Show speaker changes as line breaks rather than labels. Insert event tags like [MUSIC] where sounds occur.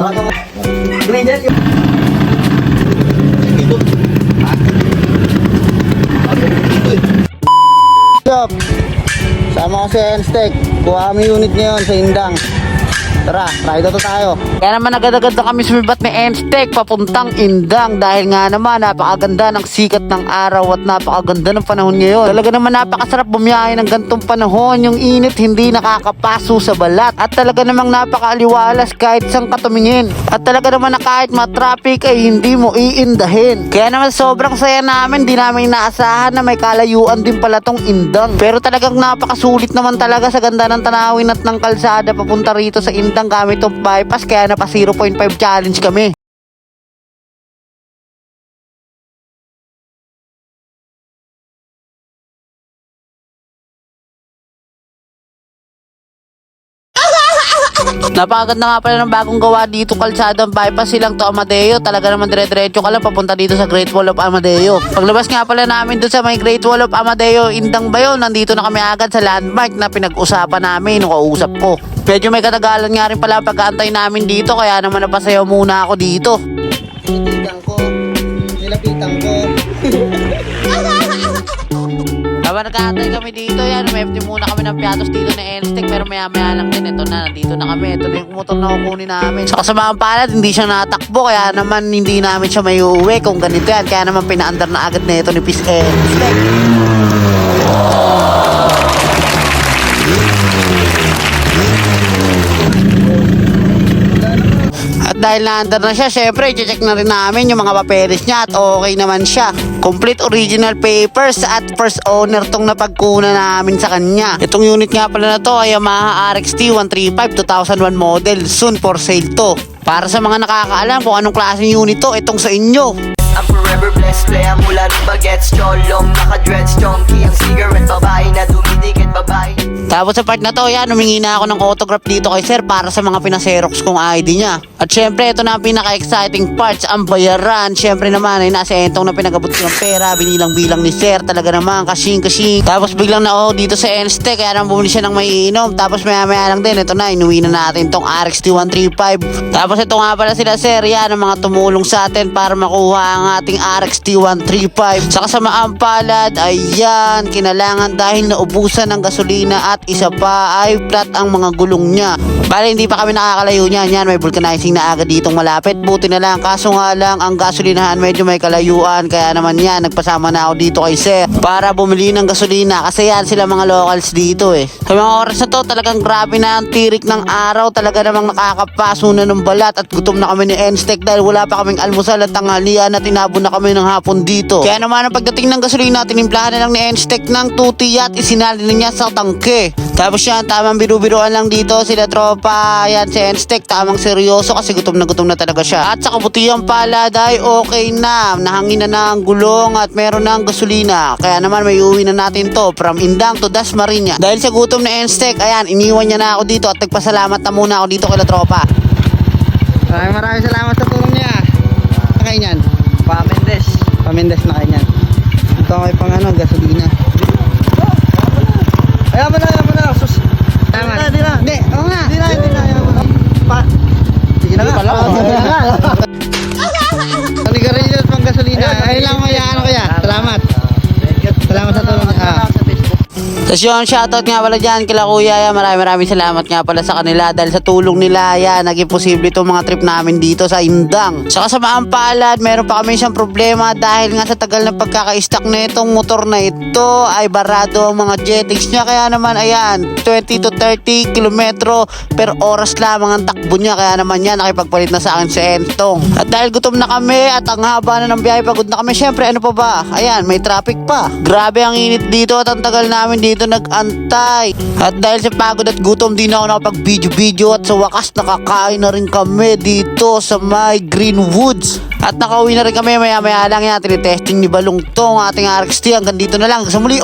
Granger yung...
Stop! Sama ko si Enstec. Kuha kami unit ngayon sa Indang. Tara, ride to tayo. Kaya naman agad-agad na kami sumibat ni Enstec papuntang Indang dahil nga naman napakaganda ng sikat ng araw at napakaganda ng panahon ngayon. Talaga naman napakasarap bumiyahe ng gantong panahon. Yung init hindi nakakapaso sa balat at talaga namang napakaaliwalas kahit sang katumingin. At talaga naman na kahit ma-traffic ay hindi mo iindahin. Kaya naman sobrang saya namin, di namin inaasahan na may kalayuan din pala tong Indang. Pero talagang napakasulit naman talaga sa ganda ng tanawin at ng kalsada papunta rito sa Indang gamit tong bypass kaya napa 0.5 challenge kami. Napakaganda nga pala ng bagong gawa dito kalsadang bypass silang to Amadeo. Talaga naman dire-diretso ka lang papunta dito sa Great Wall of Amadeo. Paglabas nga pala namin doon sa may Great Wall of Amadeo, Indang ba yun? Nandito na kami agad sa landmark na pinag-usapan namin nung kausap ko. Medyo may katagalan nga rin pala pag-aantay namin dito kaya naman napasayaw muna ako dito. Tinitignan ko, nilapitan ko. [LAUGHS] Habang nag-aantay kami dito, yan, umempty muna kami ng piatos dito na Enstec, pero maya maya lang din, ito na, nandito na kami, ito na yung motor na kukunin namin. Sa kasamaang palad, hindi siya natakbo, kaya naman hindi namin siya may uuwi kung ganito yan, kaya naman pinaandar na agad na ito ni Pis Enstec. Dahil na-under na siya, syempre, i-check na rin namin yung mga papeles niya at okay naman siya. Complete original papers at first owner tong napagkuna namin sa kanya. Itong unit nga pala na to ay Yamaha RXT 135 2001 model. Soon for sale to. Para sa mga nakakaalam kung anong klaseng unit to, itong sa inyo.
I'm forever blessed Playa mula ng bagets Cholong naka-dreads Chonky ang cigarette Babae na dumidikit Babae
Tapos sa part na to, yan, humingi na ako ng autograph dito kay sir para sa mga pinaserox kong ID niya. At syempre, ito na ang pinaka-exciting parts, ang bayaran. Syempre naman, ay nasa entong na pinagabot ko ng pera, binilang-bilang ni sir, talaga naman, kasing-kasing. Tapos biglang na ako dito sa Enste, kaya nang bumili siya ng maiinom. Tapos maya-maya lang din, ito na, inuwi na natin tong RXT 135. Tapos ito nga pala sila sir, yan, ang mga tumulong sa atin para makuha ang ating RXT 135. Sa kasamaang palad, ayan, kinalangan dahil naubusan ng gasolina at isa pa ay flat ang mga gulong niya. Bale, hindi pa kami nakakalayo niyan. Yan, may vulcanizing na agad ditong malapit. Buti na lang. Kaso nga lang, ang gasolinahan medyo may kalayuan. Kaya naman yan, nagpasama na ako dito kay Sir para bumili ng gasolina. Kasi yan sila mga locals dito eh. Sa mga oras na to, talagang grabe na ang tirik ng araw. Talaga namang nakakapaso na ng balat at gutom na kami ni Enstec dahil wala pa kaming almusal at tanghalian at tinabon na kami ng hapon dito. Kaya naman ang pagdating ng gasolina, tinimplahan na lang ni Enstec ng tuti at isinali na niya sa tangke. Tapos yan, tamang biru-biruan lang dito sila tropa. Yan si Enstec, tamang seryoso kasi gutom na gutom na talaga siya. At sa kabutihang palad ay okay na. Nahangin na na ang gulong at meron na ang gasolina. Kaya naman may uwi na natin to from Indang to Dasmariñas. Dahil sa gutom na Enstec, ayan, iniwan niya na ako dito at nagpasalamat na muna ako dito kay La Tropa. Maraming maraming salamat sa tulong niya. Kaya niyan.
Pamendes
na kanyan. Ito ay pang ano, gasolina.
Ayaw mo na, ayaw
Tapos yun, shoutout nga pala dyan kila Kuya. Yan, maraming maraming salamat nga pala sa kanila dahil sa tulong nila yan, naging posible itong mga trip namin dito sa Indang. Sa kasamaan palad, meron pa kami isang problema dahil nga sa tagal ng pagkaka-stack na itong motor na ito ay barado ang mga jetix niya. Kaya naman, ayan, 20 to 30 kilometro per oras lamang ang takbo niya. Kaya naman yan, nakipagpalit na sa akin si Entong. At dahil gutom na kami at ang haba na ng biyahe, pagod na kami, syempre, ano pa ba? Ayan, may traffic pa. Grabe ang init dito at ang tagal namin dito nag-antay. At dahil sa pagod at gutom, di na ako nakapag-video-video at sa wakas nakakain na rin kami dito sa may Greenwoods. At nakauwi na rin kami maya-maya lang yan. Tinitesting ni Balong tong ating RXT. Hanggang dito na lang. Sa muli.